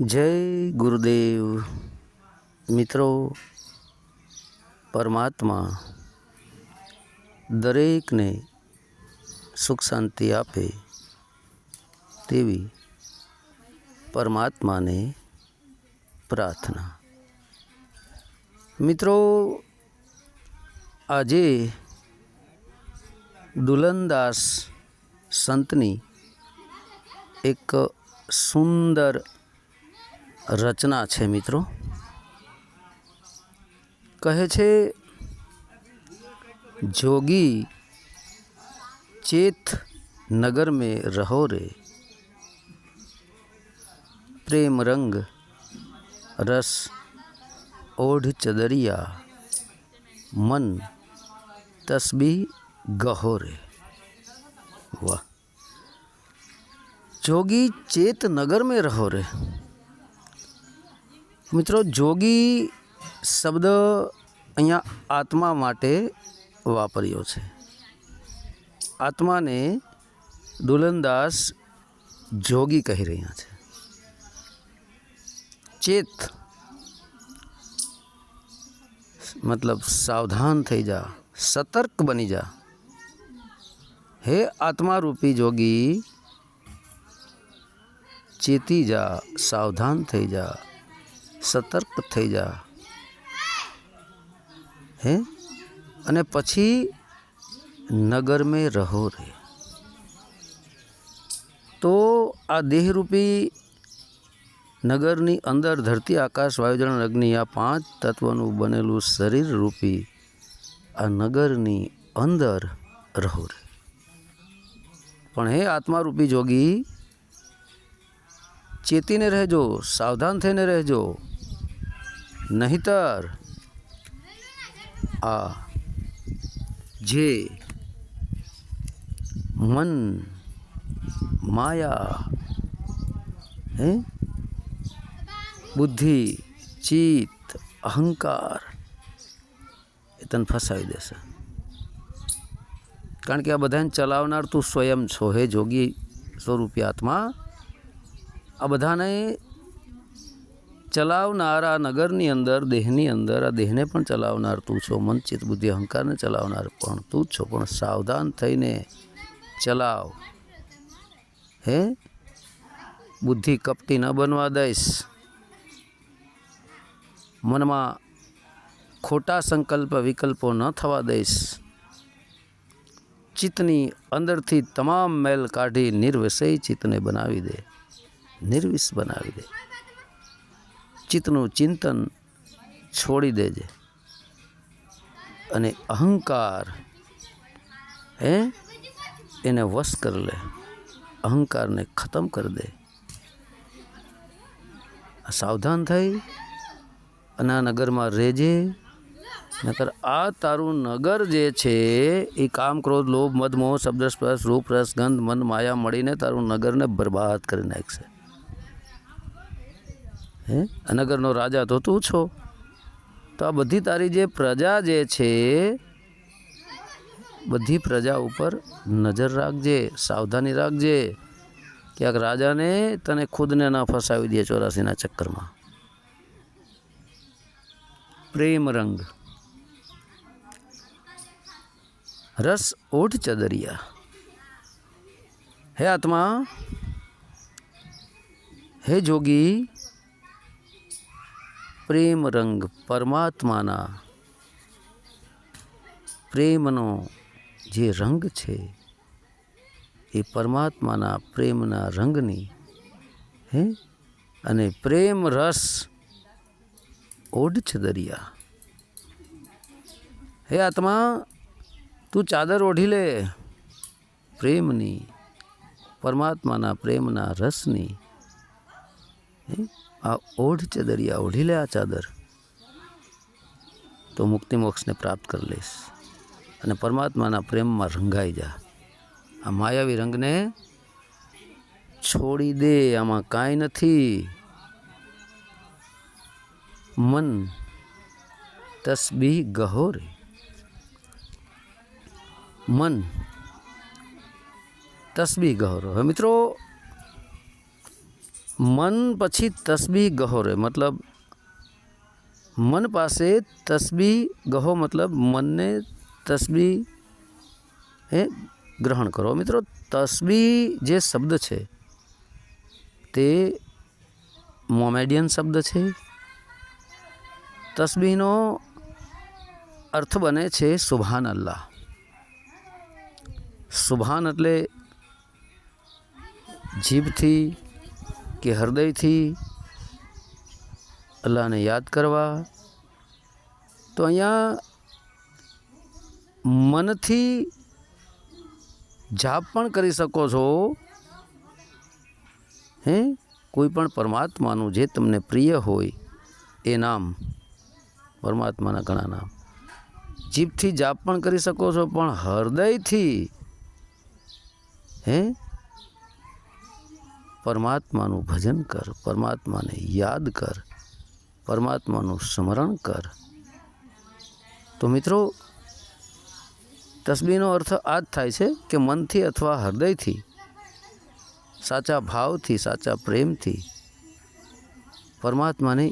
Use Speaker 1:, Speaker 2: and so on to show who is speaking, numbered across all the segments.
Speaker 1: જય ગુરુદેવ. મિત્રો, પરમાત્મા દરેકને સુખ શાંતિ આપે તેવી પરમાત્માને પ્રાર્થના. મિત્રો, આજે દુલનદાસ સંતની એક સુંદર રચના છે મિત્રો કહે છે જોગી ચેત નગર में रहो रे प्रेम रंग रस ओढ़ चदरिया मन तस्बी गहो रे वाह જોગી ચેત નગર में रहो रे મિત્રો, જોગી શબ્દ અહીંયા આત્મા માટે વાપર્યો છે. આત્માને દુલનદાસ જોગી કહી રહ્યા છે. ચેત મતલબ સાવધાન થઈ જા, સતર્ક બની જા. હે આત્મા રૂપી જોગી, ચેતી જા, સાવધાન થઈ જા. સતર્ક થઈ જા. હે? અને પછી નગર મેં રહો રે. તો આ દેહરૂપી નગરની અંદર ધરતી આકાશ વાયુજળ અગ્નિ આ પાંચ તત્વનું બનેલું શરીર રૂપી આ નગરની અંદર રહો રે. પણ હે આત્મારૂપી જોગી, ચેતીને રહેજો, સાવધાન થઈને રહેજો. નહીતર, આ જે મન માયા, હે? બુદ્ધિ, ચિત્ત, અહંકાર, એ તને ફસાવી દેશે. કારણ કે આ બધાને ચલાવનાર તું સ્વયં છો, હે, જોગી સ્વરૂપી આત્મા. આ બધાને ચલાવનાર નગરની અંદર, દેહની અંદર, આ દેહને પણ ચલાવનાર તું છો, મન ચિત્ત બુદ્ધિ અહંકારને ચલાવનાર પણ તું જ છો, પણ સાવધાન થઈને ચલાવ. હે? બુદ્ધિ કપટી ન બનવા દઈશ. મનમાં ખોટા સંકલ્પ, વિકલ્પો ન થવા દઈશ. ચિત્તની અંદરથી તમામ મેલ કાઢી નિર્વિષય ચિત્તને બનાવી દે. નિર્વિષ બનાવી દે. ચિત્તનું ચિંતન છોડી દેજે. અને અહંકાર, હે, એને વશ કરી લે. અહંકારને ખતમ કરી દે. સાવધાન થઈ, અને આ નગરમાં રહેજે. નકર આ તારું નગર જે છે, એ કામ, ક્રોધ, લોભ, મદ, મોહ, શબ્દ, સ્પર્શ, રૂપ, રસ, ગંધ મન માયા મળીને તારું નગરને બરબાદ કરી નાખશે. હે? નગરનો રાજા તો તું છો તો આ બધી તારી જે પ્રજા જે છે, બધી પ્રજા ઉપર નજર રાખજે, સાવધાની રાખજે. ક્યાંક રાજાને તને ખુદને ના ફસાવી દે ચોરાસીના ચક્કરમાં. પ્રેમ રંગ. રસ ઓઠ ચદરિયા. હે આત્મા, હે જોગી પ્રેમ રંગ પરમાત્માના. પ્રેમનો જે રંગ છે, એ પરમાત્માના પ્રેમના રંગની, હે? અને પ્રેમ રસ ઓઢ છે દરિયા. હે આત્મા, તું ચાદર ઓઢી લે. પ્રેમની, પરમાત્માના પ્રેમના રસની, હે? આ ઓઢ છે દરિયા ઓઢી લે આ ચાદર. તો મુક્તિ મોક્ષને પ્રાપ્ત કરી લઈશ. અને પરમાત્માના પ્રેમમાં રંગાઈ જા. આ માયાવી રંગને છોડી દે. આમાં કાંઈ નથી. મન તસબી ગહો મન તસબી ગહોર હવે મિત્રો મન પછી તસબી ગહો રે મતલબ મન પાસે તસબી ગહો મતલબ મનને તસબી એ ગ્રહણ કરો મિત્રો તસબી જે શબ્દ છે તે મોમેડિયન શબ્દ છે તસબીહનો અર્થ બને છે સુભાન અલ્લાહ સુભાન એટલે જીભથી કે હૃદયથી અલ્લાહને યાદ કરવા. તો અહીંયા મનથી જાપ પણ કરી શકો છો. હે? કોઈ પણ પરમાત્માનું જે તમને પ્રિય હોય, એ નામ, પરમાત્માના ઘણા નામ. જીભથી જાપ પણ કરી શકો છો, પણ હૃદયથી, હે? પરમાત્માનું ભજન કર, પરમાત્માને યાદ કર, પરમાત્માનું સ્મરણ કર. તો મિત્રો તસબીનો અર્થ આ જ થાય છે કે મનથી અથવા હૃદયથી, સાચા ભાવથી, સાચા પ્રેમથી પરમાત્માને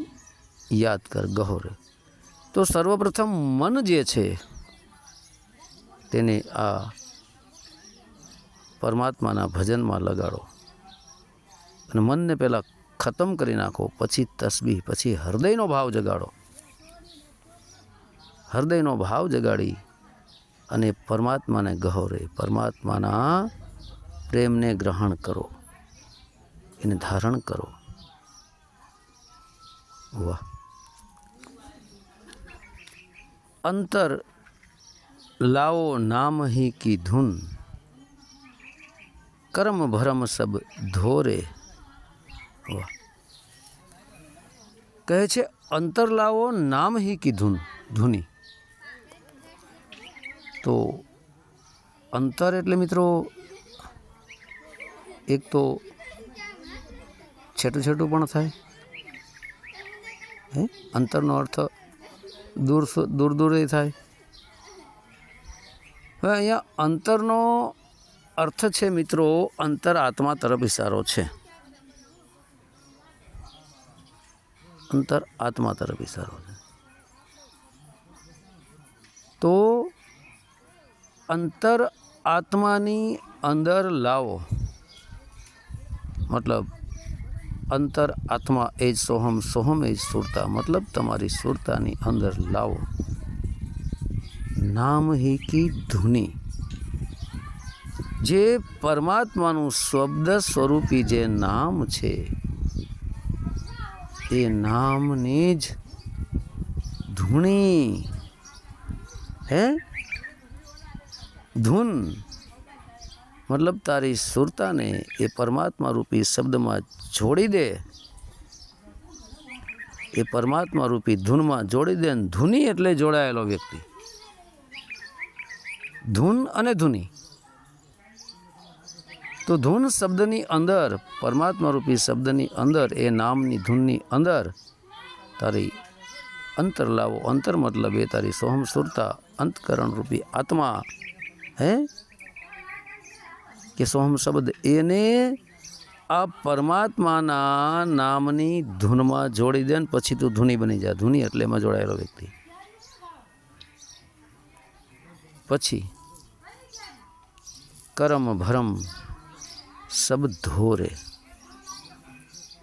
Speaker 1: યાદ કર ગહોરે તો સર્વપ્રથમ મન જે છે, તેને આ પરમાત્માના ભજનમાં લગાડો. અને મનને પહેલાં ખતમ કરી નાખો, પછી તસબીહ, પછી હૃદયનો ભાવ જગાડો. હૃદયનો ભાવ જગાડી અને પરમાત્માને ગહોરે પરમાત્માના પ્રેમને ગ્રહણ કરો, એને ધારણ કરો. વાહ. અંતર લાવો નામ હી કી ધૂન, કર્મ ભરમ સબ ધોરે. કહે છે, અંતર લાવો નામ હી કી ધૂન, ધૂની. તો અંતર એટલે મિત્રો, એક તો છેટું છેટું પણ થાય. હે? અંતરનો અર્થ દૂર દૂર દૂર થાય. હવે અહીંયા અંતરનો અર્થ છે મિત્રો, અંતર આત્મા તરફ ઇશારો છે. અંતર આત્મા તરફ ઇશારો છે તો અંતર આત્માની અંદર લાવો મતલબ અંતર આત્મા એ જ સોહમ સોહમ એ જ સુરતા મતલબ તમારી સુરતાની અંદર લાવો નામ હી કી ધૂની જે પરમાત્માનું શબ્દ સ્વરૂપી જે નામ છે એ નામની જ ધૂણી. હે? ધૂન. મતલબ તારી સુરતાને એ પરમાત્મા રૂપી શબ્દમાં જોડી દે. એ પરમાત્મા રૂપી ધૂનમાં જોડી દે ધૂની એટલે જોડાયેલો વ્યક્તિ. ધૂન અને ધૂની. તો ધૂન શબ્દની અંદર પરમાત્મા રૂપી શબ્દની અંદર, એ નામની ધૂનની અંદર, તારી અંતર લાવો. અંતર મતલબ એ તારી સોહમ સુરતા અંતકરણ રૂપી આત્મા. હે? કે સોહમ શબ્દ એને આ પરમાત્માના નામની ધૂનમાં જોડી દે ને પછી તું ધૂની બની જા. ધૂની એટલે એમાં જોડાયેલો વ્યક્તિ. પછી, કરમ ભરમ સબ ધોરે.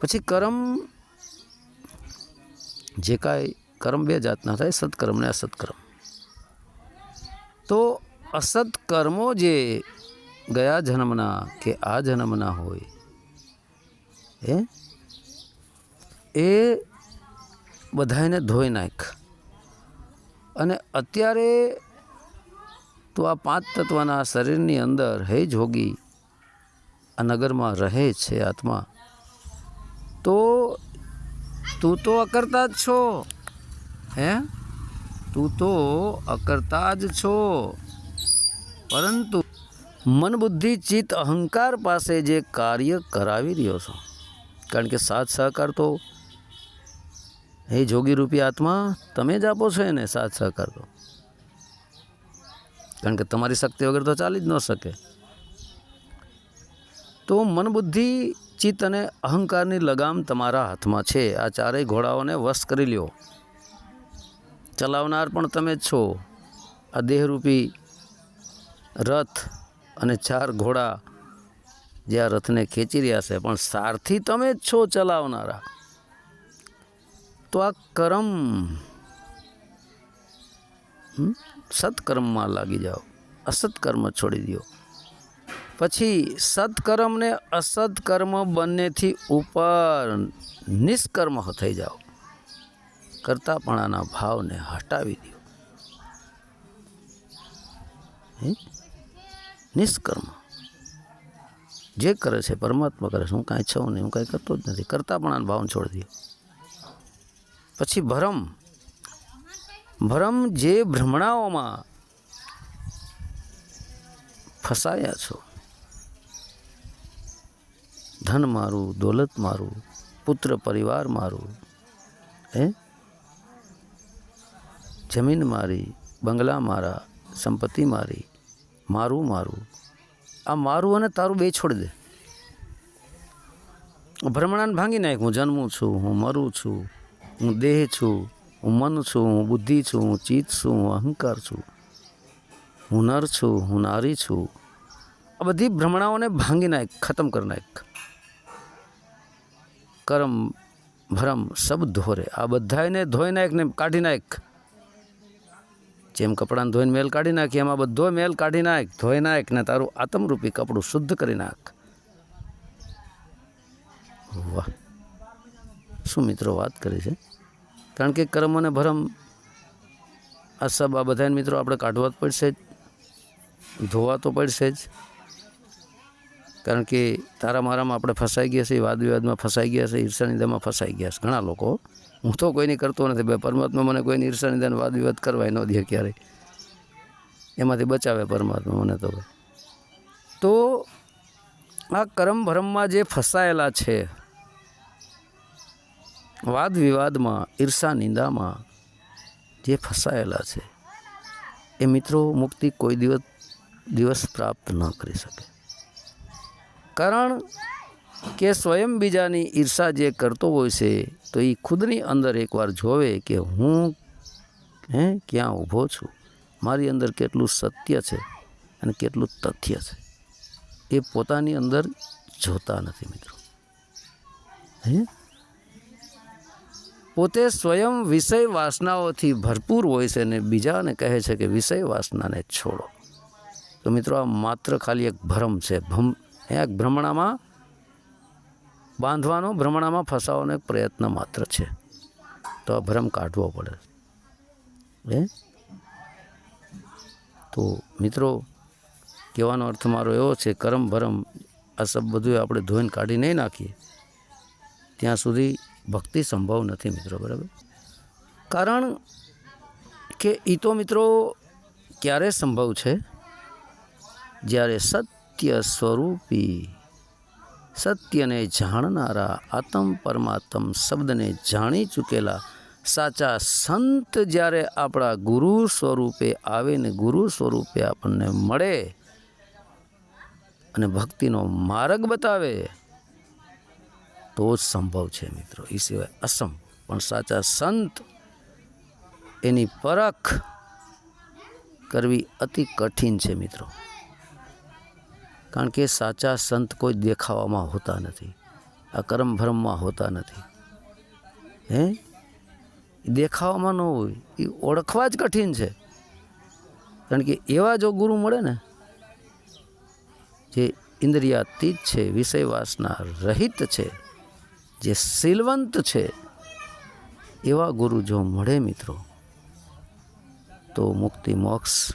Speaker 1: પછી કર્મ, જે કાંઈ કર્મ બે જાતના થાય, સત્કર્મ ને અસત્કર્મ. તો અસત્કર્મો જે ગયા જન્મના કે આ જન્મના હોય એ એ બધાને ધોઈ નાખ. અને અત્યારે તો આ પાંચ તત્વના શરીરની અંદર હે જોગી આ નગરમાં રહે છે આત્મા. તો તું તો અકર્તા જ છો. હે? તું તો અકર્તા જ છો. પરંતુ મન બુદ્ધિ ચિત્ત, અહંકાર પાસે જે કાર્ય કરાવી રહ્યો છો, કારણ કે સાથ સહકાર તો હે જોગી રૂપી આત્મા, તમે જ આપો છો એને સાથ સહકાર તો. કારણ કે તમારી શક્તિ વગર તો ચાલી જ ન શકે. તો મન બુદ્ધિ ચિત્ત અને અહંકારની લગામ તમારા હાથમાં છે. આ ચારેય ઘોડાઓને વશ કરી લ્યો. ચલાવનાર પણ તમે જ છો. આ દેહરૂપી રથ અને ચાર ઘોડા જે આ રથને ખેંચી રહ્યા છે, પણ સારથી તમે જ છો ચલાવનારા. તો આ કરમ સત્કર્મમાં લાગી જાઓ. અસત્કર્મ છોડી દો પછી સત્કર્મ ને અસત્કર્મ બંનેથી ઉપર નિષ્કર્મ થઈ જાઓ. કરતાપણાના ભાવને હટાવી દો? નિષ્કર્મ. જે કરે છે, પરમાત્મા કરે છે, હું કાંઈ છું નહીં, હું કાંઈ કરતો જ નથી. કરતાપણાના ભાવને છોડી દો. પછી ભરમ. ભરમ જે ભ્રમણાઓમાં ફસાયા છો ધન મારું, દોલત મારું, પુત્ર પરિવાર મારું, હે? જમીન મારી, બંગલા મારા, સંપત્તિ મારી, મારું મારું. આ મારું અને તારું બે છોડી દે. ભ્રમણાને ભાંગી નાખ. હું જન્મું છું, હું મરું છું, હું દેહ છું, હું મન છું, હું બુદ્ધિ છું, હું ચિત્ત છું, હું અહંકાર છું. હું નર છું, હું નારી છું. આ બધી ભ્રમણાઓને ભાંગી નાખ, ખતમ કરી નાખ. કરમ, ભરમ, સબ ધોરે. આ બધાને ધોઈ નાખ ને કાઢી નાખ. જેમ કપડાને ધોઈને મેલ કાઢી નાખી, એમાં બધો મેલ કાઢી નાખ, ધોઈ નાખ ને તારું આત્મરૂપી કપડું શુદ્ધ કરી નાખ. વાહ. શું મિત્રો વાત કરી છે? કારણ કે કર્મ અને ભરમ, આ સબ આ બધાને મિત્રો આપણે કાઢવા જ પડશે જ. ધોવા તો પડશે જ. કારણ કે તારા મારામાં આપણે ફસાઈ ગયા છે વાદ વિવાદમાં ફસાઈ ગયા છે, ઈર્ષાનિંદામાં ફસાઈ ગયા છે. ઘણા લોકો, હું તો કોઈની કરતો નથી, ભાઈ, પરમાત્મા મને કોઈની ઈર્ષાનિંદાને વાદ વિવાદ કરવાય ન દે ક્યારેય. એમાંથી બચાવે પરમાત્મા મને તો તો આ કરમ ભરમમાં જે ફસાયેલા છે વાદ વિવાદમાં ઈર્ષા નિંદામાં જે ફસાયેલા છે, એ મિત્રો મુક્તિ કોઈ દિવસ દિવસ પ્રાપ્ત ન કરી શકે. કારણ કે સ્વયં બીજાની ઈર્ષા જે કરતો હોય છે, તો એ ખુદની અંદર એકવાર જોવે કે હું, હે, ક્યાં ઊભો છું? મારી અંદર કેટલું સત્ય છે અને કેટલું તથ્ય છે? એ પોતાની અંદર જોતા નથી મિત્રો. હે? પોતે સ્વયં વિષય વાસનાઓથી ભરપૂર હોય છે અને બીજાને કહે છે કે વિષય વાસનાને છોડો. તો મિત્રો આ માત્ર ખાલી એક ભ્રમ છે, ભમ એ ભ્રમણામાં બાંધવાનો, ભ્રમણામાં ફસાવાનો એક પ્રયત્ન માત્ર છે. તો આ ભ્રમ કાઢવો પડે. હે? તો મિત્રો, કહેવાનો અર્થ મારો એવો છે, કરમ ભરમ, આ સબ બધું આપણે ધોઈને કાઢી નહીં નાખીએ. ત્યાં સુધી ભક્તિ સંભવ નથી મિત્રો, બરાબર? કારણ કે એ તો મિત્રો ક્યારે સંભવ છે? જ્યારે સત્ય સ્વરૂપી. સત્યને જાણનારા આત્મ પરમાત્મ શબ્દને જાણી ચૂકેલા સાચા સંત જ્યારે આપણા ગુરુ સ્વરૂપે આવે ને ગુરુ સ્વરૂપે આપણને મળે અને ભક્તિનો માર્ગ બતાવે, તો જ સંભવ છે મિત્રો. એ સિવાય અસમ પણ સાચા સંત એની પરખ કરવી અતિ કઠિન છે મિત્રો. કારણ કે સાચા સંત કોઈ દેખાવામાં હોતા નથી. આ કરમ ભરમમાં હોતા નથી. હે? દેખાવામાં ન હોય. એ ઓળખવા જ કઠિન છે. કારણ કે એવા જો ગુરુ મળે ને, જે ઇન્દ્રિયાતીત છે વિષય વાસના રહિત છે, જે શીલવંત છે, એવા ગુરુ જો મળે મિત્રો, તો મુક્તિ મોક્ષ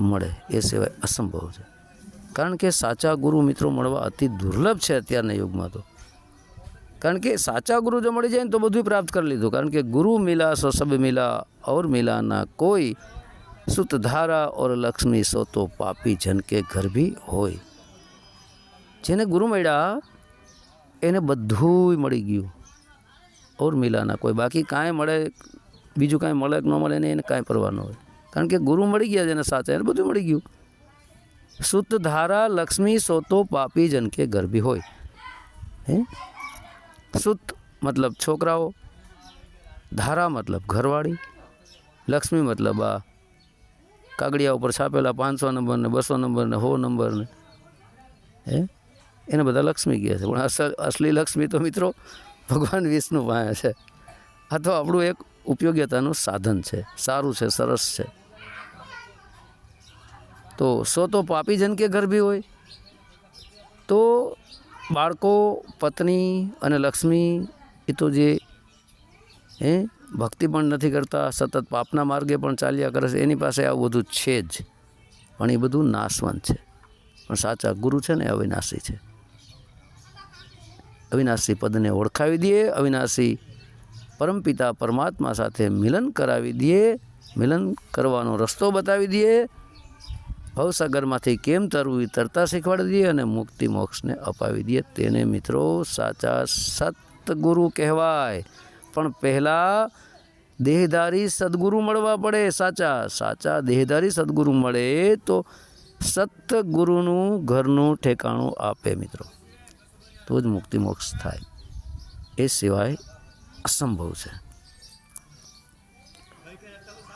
Speaker 1: મળે. એ સિવાય અસંભવ છે. કારણ કે સાચા ગુરુ મિત્રો મળવા અતિ દુર્લભ છે અત્યારના યુગમાં તો. કારણ કે સાચા ગુરુ જો મળી જાય ને તો બધું પ્રાપ્ત કરી લીધું. કારણ કે ગુરુ મિલા સો સબ મિલા, ઔર મિલાના કોઈ સુતધારા ઓર લક્ષ્મી સો તો પાપી જન કે ઘર હોય. જેને ગુરુ મળ્યા, એને બધું મળી ગયું. ઔર મિલાના કોઈ. બાકી કાંઈ મળે, બીજું કાંઈ મળે કે ન મળે, એને એને કાંઈ પરવા ન હોય. કારણ કે ગુરુ મળી ગયા જેને સાચા, એને બધું મળી ગયું. શુદ્ધ ધારા લક્ષ્મી સોતો પાપી જન કે ગરબી હોય. હે? સુત મતલબ છોકરાઓ, ધારા મતલબ ઘરવાળી, લક્ષ્મી મતલબ આ કાગડિયા ઉપર છાપેલા પાંચસો નંબર ને બસો નંબર ને સો નંબર ને, હે? એને બધા લક્ષ્મી કહે છે. પણ અસલી લક્ષ્મી તો મિત્રો ભગવાન વિષ્ણુ પાસે છે. આ તો આપણું એક ઉપયોગીતાનું સાધન છે. સારું છે, સરસ છે. તો સો તો પાપીજન કે ઘર બી હોય? તો બાળકો, પત્ની અને લક્ષ્મી, એ તો જે, હે, ભક્તિ પણ નથી કરતા, સતત પાપના માર્ગે પણ ચાલ્યા કરે છે, એની પાસે આવું બધું છે જ. પણ એ બધું નાશવંત છે. પણ સાચા ગુરુ છે ને અવિનાશી છે. અવિનાશી પદને ઓળખાવી દઈએ, અવિનાશી પરમપિતા પરમાત્મા સાથે મિલન કરાવી દઈએ, મિલન કરવાનો રસ્તો બતાવી દઈએ ભવસાગરમાંથી કેમ તરવું એ તરતા શીખવાડી દઈએ અને મુક્તિ મોક્ષને અપાવી દઈએ તેને મિત્રો સાચા સતગુરુ કહેવાય. પણ પહેલાં દેહધારી સદગુરુ મળવા પડે. સાચા સાચા દેહધારી સદગુરુ મળે તો સતગુરુનું ઘરનું ઠેકાણું આપે મિત્રો. તો જ મુક્તિ મોક્ષ થાય. એ સિવાય અસંભવ છે.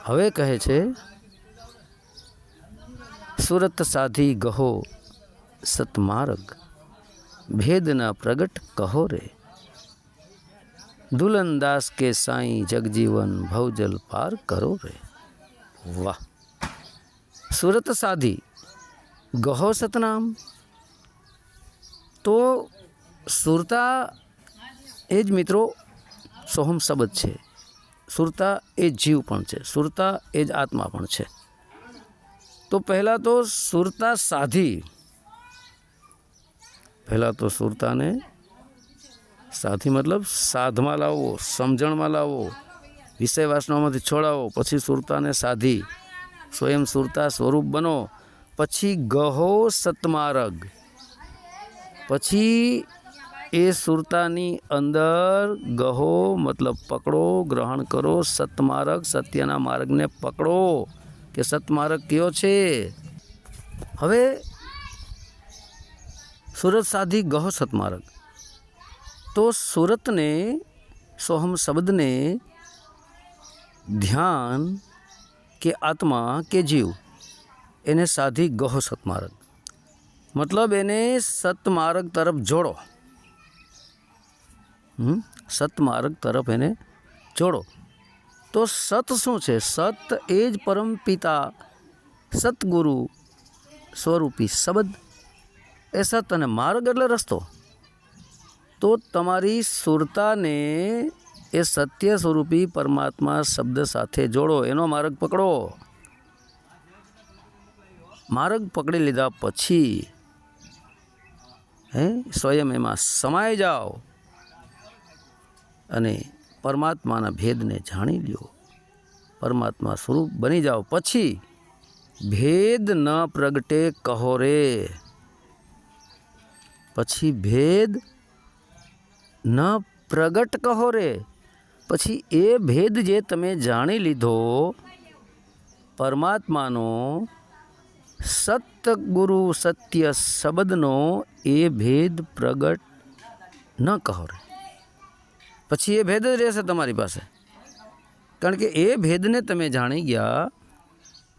Speaker 1: હવે કહે છે સુરત સાધી ગહો સતમાર્ગ. ભેદના પ્રગટ કહો રે. દુલનદાસ કે સાઈ જગજીવન ભવજલ પાર કરો રે. વાહ! સુરત સાધી ગહો સતનામ? તો સુરતા એ જ મિત્રો સોહમ શબ્દ છે. સુરતા એ જીવ પણ છે. સુરતા એ જ આત્મા પણ છે. તો પહેલાં તો સુરતા સાધી. પહેલાં તો સુરતાને સાથી મતલબ સાધમાં લાવવો, સમજણમાં લાવવો વિષય વાસનામાંથી છોડાવો, પછી સુરતાને સાધી. સ્વયં સુરતા સ્વરૂપ બનો, પછી ગહો સતમાર્ગ. પછી એ સુરતાની અંદર ગહો મતલબ પકડો, ગ્રહણ કરો, સતમાર્ગ સત્યના માર્ગને પકડો. કે સતમાર્ગ કયો છે? હવે સુરત સાધી ગહો સતમાર્ગ તો સુરતને, સોહમ શબ્દને ધ્યાન કે આત્મા કે જીવ, એને સાધી ગહો સતમાર્ગ મતલબ એને સતમાર્ગ તરફ જોડો? સતમાર્ગ તરફ એને જોડો. તો સત શું છે? સત એ જ પરમ પિતા, સતગુરુ સ્વરૂપી શબ્દ. એ સત અને માર્ગ એટલે રસ્તો. તો તમારી સુરતાને એ સત્ય સ્વરૂપી પરમાત્મા શબ્દ સાથે જોડો, એનો માર્ગ પકડો. માર્ગ પકડી લીધા પછી, હે, સ્વયં એમાં સમાઈ જાઓ. અને પરમાત્માના ભેદને જાણી લ્યો. પરમાત્મા સ્વરૂપ બની જાઓ. પછી ભેદ ન પ્રગટે કહો રે. પછી ભેદ ન પ્રગટ કહો રે. પછી એ ભેદ જે તમે જાણી લીધો, પરમાત્માનો, સતગુરુ સત્ય શબ્દનો એ ભેદ પ્રગટ ન કહો રે. પછી એ ભેદ જ રહેશે તમારી પાસે. કારણ કે એ ભેદને તમે જાણી ગયા,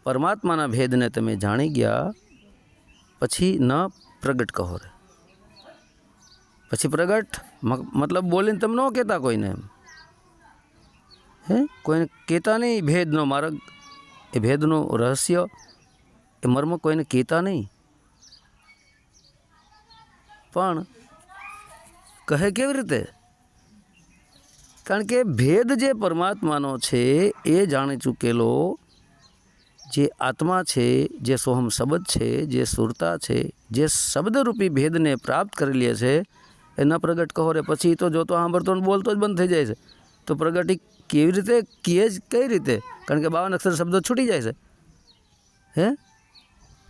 Speaker 1: પરમાત્માના ભેદને તમે જાણી ગયા, પછી ન પ્રગટ કહો રે. પછી પ્રગટ મતલબ બોલીને તમે ન કહેતા કોઈને એમ. હે? કોઈને કહેતા નહીં ભેદનો માર્ગ. એ ભેદનું રહસ્ય, એ મર્મ કોઈને કહેતા નહીં. પણ કહે કેવી રીતે? કારણ કે ભેદ જે પરમાત્માનો છે, એ જાણી ચૂકેલો જે આત્મા છે, જે સોહમ શબ્દ છે, જે સુરતા છે, જે શબ્દરૂપી ભેદને પ્રાપ્ત કરી લે છે, એ ન પ્રગટ કહો રે, પછી તો જોતો સાંભળતો બોલતો જ બંધ થઈ જાય છે. તો પ્રગટી કેવી રીતે કહે જ કઈ રીતે? કારણ કે બાવન અક્ષર શબ્દો છૂટી જાય છે. હે?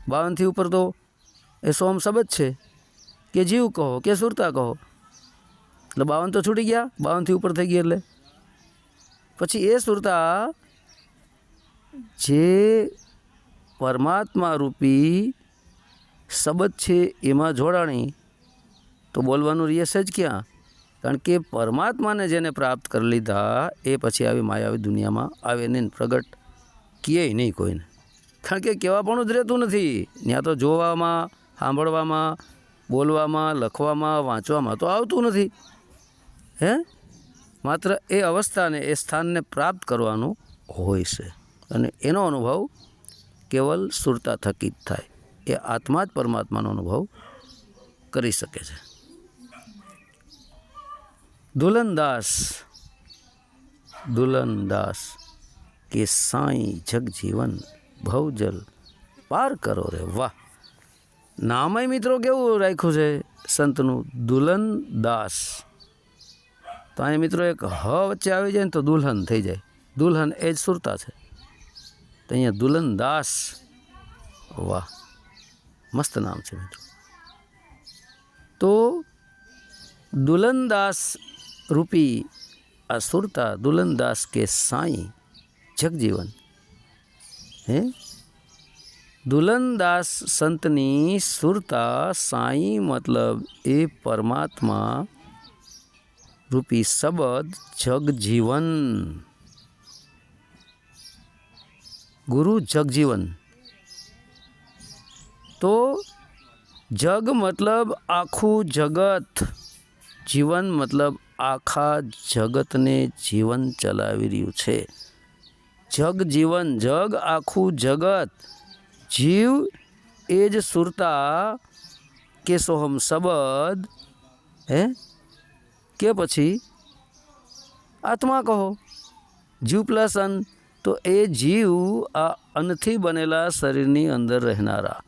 Speaker 1: બાવનથી ઉપર તો એ સોમ શબ્દ છે. કે જીવ કહો, કે સુરતા કહો. એટલે બાવન તો છૂટી ગયા. બાવનથી ઉપર થઈ ગયા એટલે. પછી એ સુરતા જે પરમાત્મા રૂપી શબ્દ છે એમાં જોડાણી, તો બોલવાનું રહેશે જ ક્યાં? કારણ કે પરમાત્માને જેને પ્રાપ્ત કરી લીધા, એ પછી આવી માયાવી દુનિયામાં આવે નહીં પ્રગટ. ક્યાંય નહીં કોઈને. કારણ કે કહેવાપણું જ રહેતું નથી. ત્યાં તો જોવામાં, સાંભળવામાં, બોલવામાં, લખવામાં, વાંચવામાં તો આવતું નથી. હે? માત્ર એ અવસ્થાને એ સ્થાનને પ્રાપ્ત કરવાનું હોય છે. અને એનો અનુભવ કેવલ સુરતા થકી જ થાય. એ આત્મા જ પરમાત્માનો અનુભવ કરી શકે છે. દુલનદાસ દુલનદાસ કે સાંઈ જગજીવન ભવજલ પાર કરો રે. વાહ! નામય મિત્રો કેવું રાખ્યું છે? સંતનું દુલનદાસ. તો અહીં મિત્રો એક હ વચ્ચે આવી જાય ને તો દુલ્હન થઈ જાય. દુલ્હન એ જ સુરતા છે. તો અહીંયા દુલ્હનદાસ વાહ, મસ્ત નામ છે મિત્રો. તો દુલનદાસ રૂપી આ સુરતા દુલ્હનદાસ કે સાંઈ જગજીવન. હે? દુલનદાસ સંતની સુરતા સાંઈ મતલબ એ પરમાત્મા રૂપી શબ્દ જગજીવન ગુરુ જગજીવન તો જગ મતલબ આખું જગત. જીવન મતલબ આખા જગતને જીવન ચલાવી રહ્યું છે. જગ જીવન, જગ આખું જગત. જીવ એ જ સુરતા કે સોહમ શબદ, હે? કે પછી? આત્મા કહો. જીવ પ્લસ અન્ન. તો એ જીવ આ અન્નથી બનેલા શરીરની અંદર રહેનારા.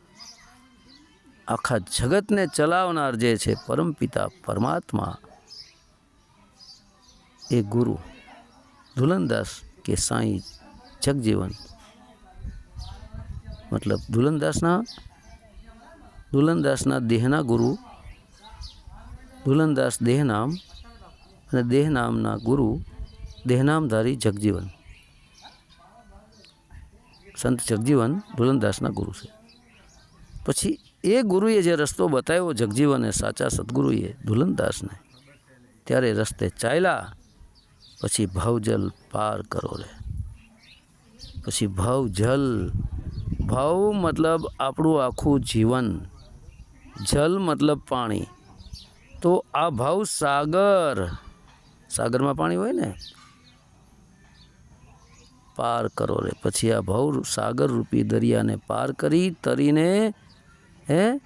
Speaker 1: આખા જગતને ચલાવનાર જે છે પરમપિતા પરમાત્મા. એ ગુરુ દુલનદાસ કે સાંઈ જગજીવન. મતલબ દુલનદાસના દુલનદાસના દેહના ગુરુ દુલનદાસ દેહનામ અને દેહનામના ગુરુ દેહનામધારી જગજીવન. સંત જગજીવન દુલનદાસના ગુરુ છે. પછી એ ગુરુએ જે રસ્તો બતાવ્યો જગજીવને સાચા સદગુરુએ ધુલનદાસને ત્યારે રસ્તે ચાલ્યા, પછી ભાવજલ પાર કરો રે. પછી ભાવજલ, ભાવ મતલબ આપણું આખું જીવન, જલ મતલબ પાણી. તો આ ભાવ સાગર સાગરમાં પાણી હોય ને? પાર કરો રે. પછી આ ભવ સાગર રૂપી દરિયાને પાર કરી તરીને, હે,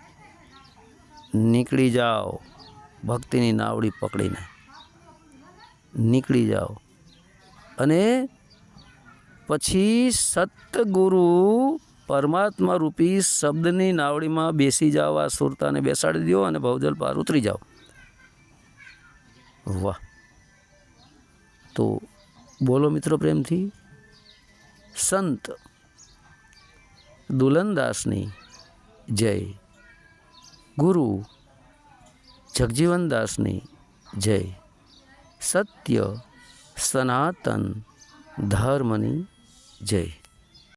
Speaker 1: નીકળી જાઓ. ભક્તિની નાવડી પકડીને નીકળી જાઓ. અને પછી સતગુરુ પરમાત્મા રૂપી શબ્દની નાવડીમાં બેસી જાઓ, આ સુરતાને બેસાડી દો અને ભવજલ પાર ઉતરી જાઓ. વાહ. તો બોલો મિત્રો પ્રેમથી. સંત દુલનદાસની જય. ગુરુ જગજીવનદાસની જય. સત્ય સનાતન ધર્મની જય.